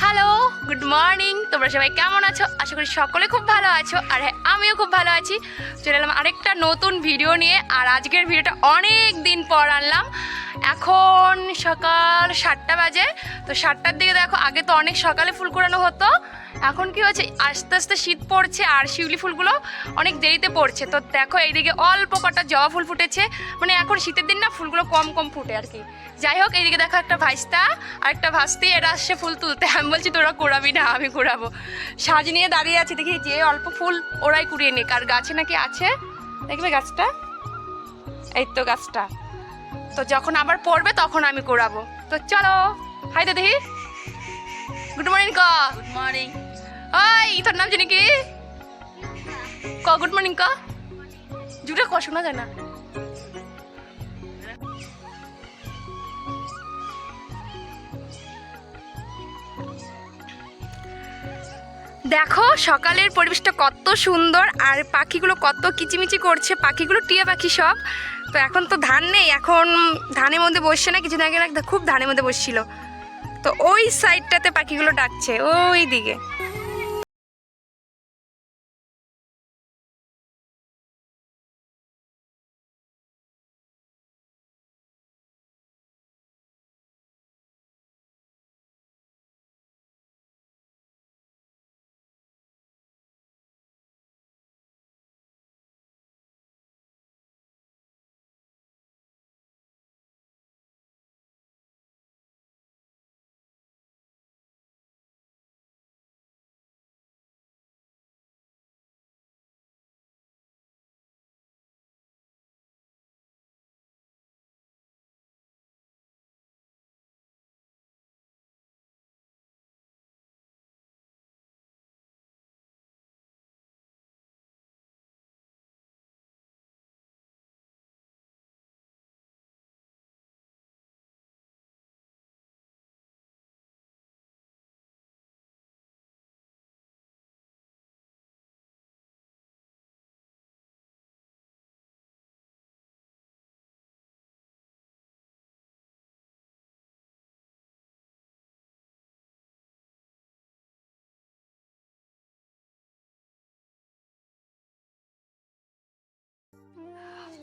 Hello good morning তোমরা সবাই কেমন আছো? আশা করি সকলে খুব ভালো আছো। আর হ্যাঁ আমিও খুব ভালো আছি। চলে এলাম আরেকটা নতুন ভিডিও নিয়ে। আর আজকের ভিডিওটা অনেক দিন পর আনলাম। এখন সকাল সাতটা বাজে। তো সাতটার দিকে দেখো, আগে তো অনেক সকালে ফুল কুড়ানো হতো। এখন কি হচ্ছে আস্তে আস্তে শীত পড়ছে আর শিউলি ফুলগুলো অনেক দেরিতে পড়ছে। তো দেখো, এইদিকে অল্প কটা জবা ফুল ফুটেছে। মানে এখন শীতের দিন না, ফুলগুলো কম কম ফুটে আর কি। যাই হোক, এইদিকে দেখো একটা ভাইস্তা আর একটা ভাস্তি, এরা আসছে ফুল তুলতে। আমি বলছি, তোরা কুড়াবি না, আমি কুড়াবো। সাজ নিয়ে দাঁড়িয়ে আছি, দেখি যে অল্প ফুল ওরাই কুড়িয়ে নিক। আর গাছে নাকি আছে? দেখবে গাছটা? এই তো গাছটা। তো যখন আবার পড়বে তখন আমি কুড়াবো তো চলো। হাই দাদি। গুড মর্নিং ক। গুড মর্নিং ওই তোর নাম জানি কি? ক গুড মর্নিং ক। জুটা ক শোনা যায় না। দেখো সকালের পরিবেশটা কত সুন্দর আর পাখিগুলো কত কিচিমিচি করছে পাখিগুলো টিয়া পাখি সব। তো এখন তো ধান নেই, এখন ধানের মধ্যে বসছে না, কিছুদিন আগে খুব ধানের মধ্যে বসছিল। তো ওই সাইডটাতে পাখিগুলো ডাকছে, ওই দিকে।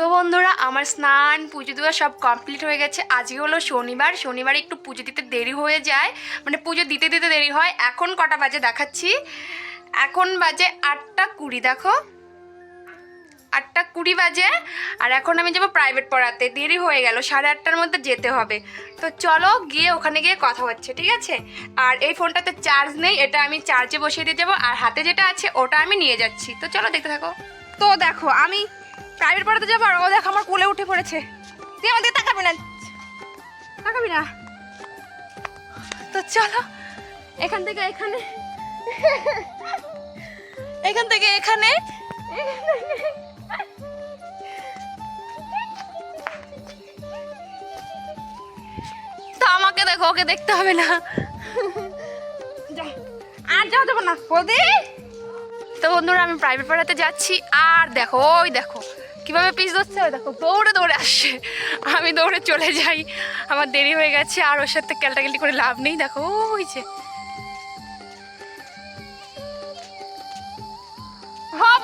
তো বন্ধুরা, আমার স্নান, পুজো দেওয়া সব কমপ্লিট হয়ে গেছে। আজকে হলো শনিবার শনিবার একটু পুজো দিতে দেরি হয়ে যায়। মানে পুজো দিতে দিতে দেরি হয়। এখন কটা বাজে দেখাচ্ছি। এখন বাজে আটটা কুড়ি, দেখো। আটটা কুড়ি বাজে। আর এখন আমি যাব প্রাইভেট পড়াতে। দেরি হয়ে গেল, সাড়ে আটটার মধ্যে যেতে হবে। তো চলো গিয়ে ওখানে গিয়ে কথা হচ্ছে, ঠিক আছে? আর এই ফোনটাতে চার্জ নেই, এটা আমি চার্জে বসিয়ে দিয়ে যাব। আর হাতে যেটা আছে, ওটা আমি নিয়ে যাচ্ছি। তো চলো দেখতে থাকো। তো দেখো, আমি প্রাইভেট পড়াতে যাব আর ও দেখো আমার কোলে উঠে পড়েছে। তুই আমার দিকে তাকাবি না। তাকাবি না। তো চলো, এখান থেকে এখানে। এখান থেকে এখানে। তো আমাকে দেখো, ওকে দেখতে হবে না। আর যাওয়া যাব না। বৌদি? তো বন্ধুরা, আমি প্রাইভেট পড়াতে যাচ্ছি। আর দেখো, ওই দেখো। কীভাবে পিস ধরছে দেখো, দৌড়ে দৌড়ে আসছে। আমি দৌড়ে চলে যাই। আমার দেরি হয়ে গেছে, আর ওর সাথে ক্যালটাকেলি করে লাভ নেই। দেখো ওই যে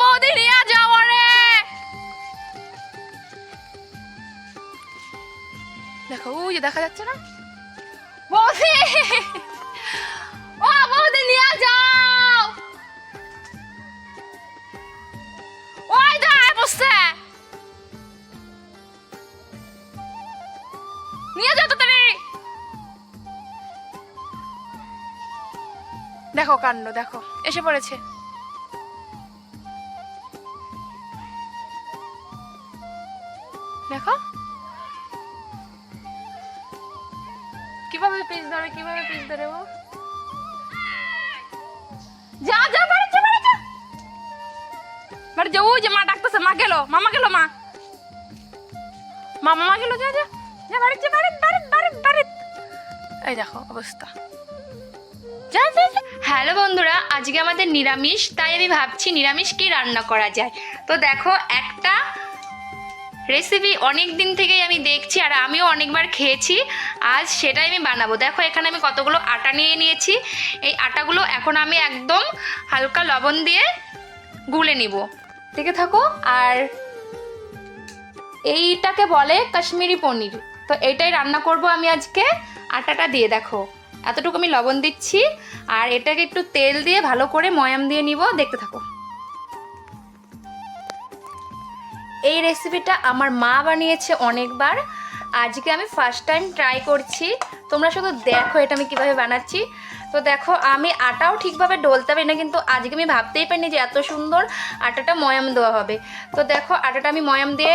বৌদি রে দেখো ওই যে দেখা যাচ্ছে না। বৌদি! দেখো কাণ্ড, দেখো। এসে পড়েছে। দেখো। কীভাবে পিস ধরে, কীভাবে পিস ধরে ও? যা যা বাড়ি যা বাড়ি যা বাড়ি যা ওই যে মা ডাকতেছে, মা গেল, মামা গেল, মা। মা গেল, যা যা। যা বাড়ি যা বাড়ি বাড়ি বাড়ি বাড়ি এই দেখো অবস্থা। হ্যালো বন্ধুরা, আজকে আমাদের নিরামিষ, তাই আমি ভাবছি নিরামিষ কি রান্না করা যায়? তো দেখো, একটা রেসিপি অনেক দিন থেকেই আমি দেখছি আর আমিও অনেকবার খেয়েছি, আজ সেটাই আমি বানাবো। দেখো, এখানে আমি কতগুলো আটা নিয়ে নিয়েছি। এই আটাগুলো এখন আমি একদম হালকা লবণ দিয়ে গুলে নিব। দেখে থাকো, আর এইটাকে বলে কাশ্মীরি পনির। তো এটাই রান্না করব আমি আজকে। আটাটা দিয়ে দেখো। এতটুকু আমি লবণ দিচ্ছি, আর এটাকে একটু তেল দিয়ে ভালো করে ময়াম দিয়ে নিব, দেখতে থাকো। এই রেসিপিটা আমার মা বানিয়েছে অনেকবার, আজকে আমি ফার্স্ট টাইম ট্রাই করছি। তোমরা শুধু দেখো এটা আমি কীভাবে বানাচ্ছি। তো দেখো, আমি আটাও ঠিকভাবে ডলতে পারি না, কিন্তু আজকে আমি ভাবতেই পারিনি যে এত সুন্দর আটাটা ময়াম দেওয়া হবে। তো দেখো, আটাটা আমি ময়াম দিয়ে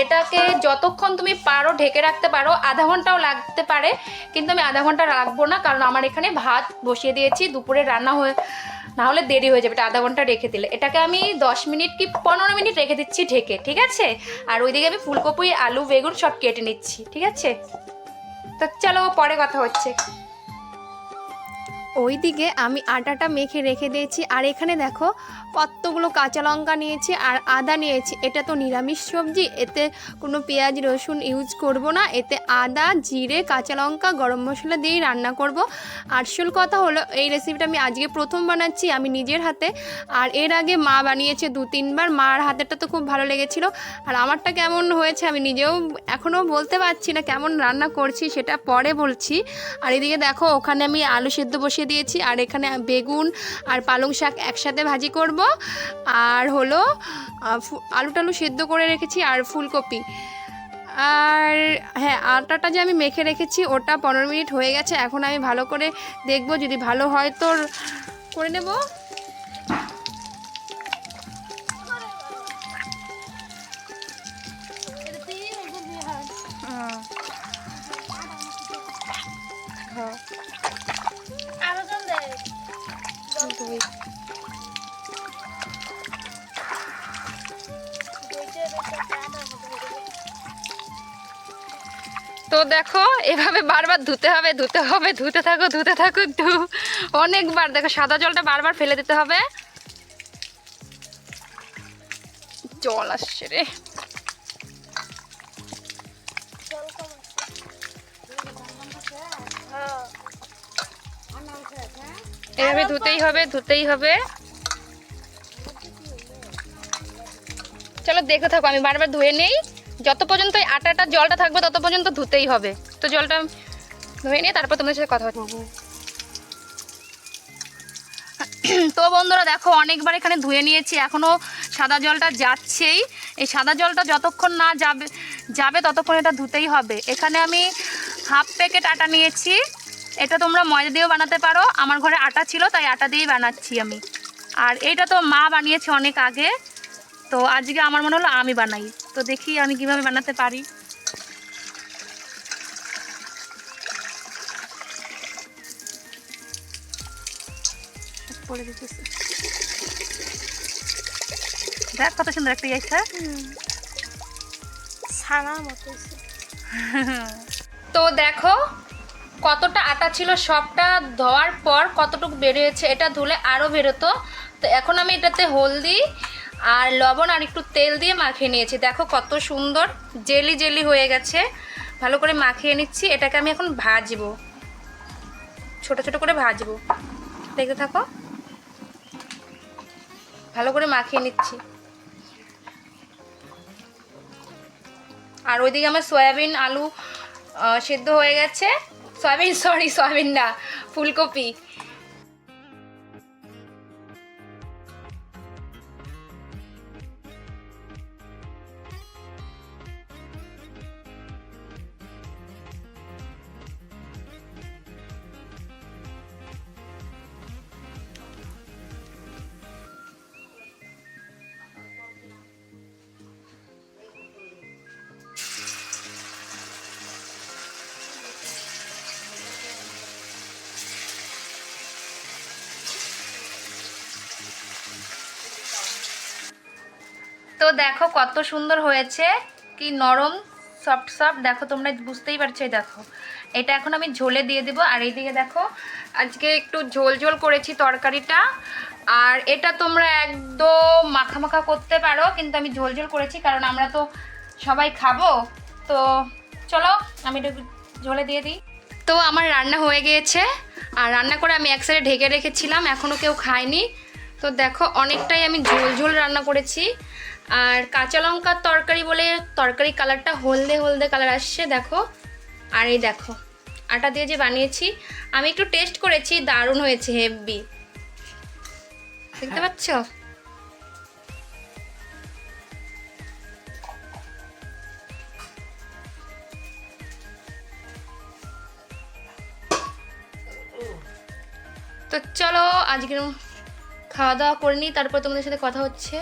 এটাকে যতক্ষণ তুমি পারো ঢেকে রাখতে পারো, আধা ঘন্টাও লাগতে পারে, কিন্তু আমি আধা ঘণ্টা রাখব না, কারণ আমার এখানে ভাত বসিয়ে দিয়েছি, দুপুরে রান্না হয়ে, না হলে দেরি হয়ে যাবে, এটা আধা ঘণ্টা রেখে দিলে। এটাকে আমি দশ মিনিট কি পনেরো মিনিট রেখে দিচ্ছি ঢেকে, ঠিক আছে? আর ওইদিকে আমি ফুলকপি, আলু, বেগুন সব কেটে নিচ্ছি, ঠিক আছে? তো চলো, পরে কথা হচ্ছে। ওইদিকে আমি আটাটা মেখে রেখে দিয়েছি। আর এখানে দেখো, কতগুলো কাঁচা লঙ্কা নিয়েছি আর আদা নিয়েছি। এটা তো নিরামিষ সবজি, এতে কোনো পেঁয়াজ, রসুন ইউজ করব না। এতে আদা, জিরে, কাঁচা লঙ্কা, গরম মশলা দিয়েই রান্না করব। আসল কথা হলো, এই রেসিপিটা আমি আজকে প্রথম বানাচ্ছি আমি নিজের হাতে। আর এর আগে মা বানিয়েছে দু তিনবার। মার হাতেরটা তো খুব ভালো লেগেছিল। আর আমারটা কেমন হয়েছে আমি নিজেও এখনও বলতে পারছি না, কেমন রান্না করছি সেটা পরে বলছি। আর এদিকে দেখো, ওখানে আমি আলু সেদ্ধ বসিয়ে দিয়েছি। আর এখানে বেগুন আর পালং শাক একসাথে ভাজি করব। আর হলো আলু টালু সেদ্ধ করে রেখেছি আর ফুলকপি। আর হ্যাঁ আটাটা যে আমি মেখে রেখেছি, ওটা পনেরো মিনিট হয়ে গেছে। এখন আমি ভালো করে দেখব, যদি ভালো হয় তোর করে নেব। তো দেখো, এভাবে বারবার ধুতে হবে ধুতে হবে, ধুতে থাকো ধুতে থাকো ধু অনেকবার, দেখো, সাদা জলটা বারবার ফেলে দিতে হবে। জল আসছে রে। এভাবে ধুতেই হবে ধুতেই হবে। চলো দেখে থাকো, আমি বারবার ধুয়ে নেই। যত পর্যন্ত আটাটা জলটা থাকবে, তত পর্যন্ত ধুতেই হবে। তো জলটা ধুয়ে নিয়ে তারপর তোমাদের সাথে কথা বলব। তো বন্ধুরা দেখো, অনেকবার এখানে ধুয়ে নিয়েছি। এখনও সাদা জলটা যাচ্ছেই। এই সাদা জলটা যতক্ষণ না যাবে যাবে ততক্ষণ এটা ধুতেই হবে। এখানে আমি হাফ প্যাকেট আটা নিয়েছি। এটা তোমরা ময়দা দিয়েও বানাতে পারো। আমার ঘরে আটা ছিল, তাই আটা দিয়েই বানাচ্ছি আমি। আর এইটা তো মা বানিয়েছে অনেক আগে। তো আজকে আমার মনে হলো আমি বানাই। তো দেখি আমি কীভাবে বানাতে পারি। দিতেছি। দেখ কত সুন্দর একটা ইয়েছে ছানার মতো তো দেখো কতটা আটা ছিল সবটা ধোয়ার পর কতটুকু বেরিয়েছে এটা ধুলে আরও বেরোতো। তো এখন আমি এটাতে হলদি আর লবণ আর একটু তেল দিয়ে মাখিয়ে নিয়েছি। দেখো কত সুন্দর, জেলি জেলি হয়ে গেছে। ভালো করে মাখিয়ে নিচ্ছি। এটাকে আমি এখন ভাজবো। ছোট ছোট করে ভাজবো। দেখতে থাকো। ভালো করে মাখিয়ে নিচ্ছি। আর ওইদিকে আমার সয়াবিন, আলু সেদ্ধ হয়ে গেছে। সয়াবিন সরি সয়াবিন না, ফুলকপি। তো দেখো কত সুন্দর হয়েছে। কি নরম সফট সফট দেখো তোমরা বুঝতেই পারছ দেখো। এটা এখন আমি ঝোলে দিয়ে দেবো। আর এইদিকে দেখো, আজকে একটু ঝোল ঝোল করেছি তরকারিটা। আর এটা তোমরা একদম মাখা মাখা করতে পারো, কিন্তু আমি ঝোল ঝোল করেছি, কারণ আমরা তো সবাই খাব। তো চলো, আমি একটু ঝোলে দিয়ে দিই। তো আমার রান্না হয়ে গিয়েছে। আর রান্না করে আমি এক সাইডে ঢেকে রেখেছিলাম এখনও কেউ খায়নি। তো দেখো, অনেকটাই আমি ঝোল ঝোল রান্না করেছি। আর কাঁচা লঙ্কার তরকারি বলে তরকারি কালারটা হলদে হলদে কালার আসছে দেখো। আর এই দেখো আটা দিয়ে যে বানিয়েছি আমি একটু টেস্ট করেছি দারুণ হয়েছে হেভি দেখতে পাচ্ছ? তো চলো আজকের খাওয়া দাওয়া করে নিই তারপর তোমাদের সাথে কথা হচ্ছে।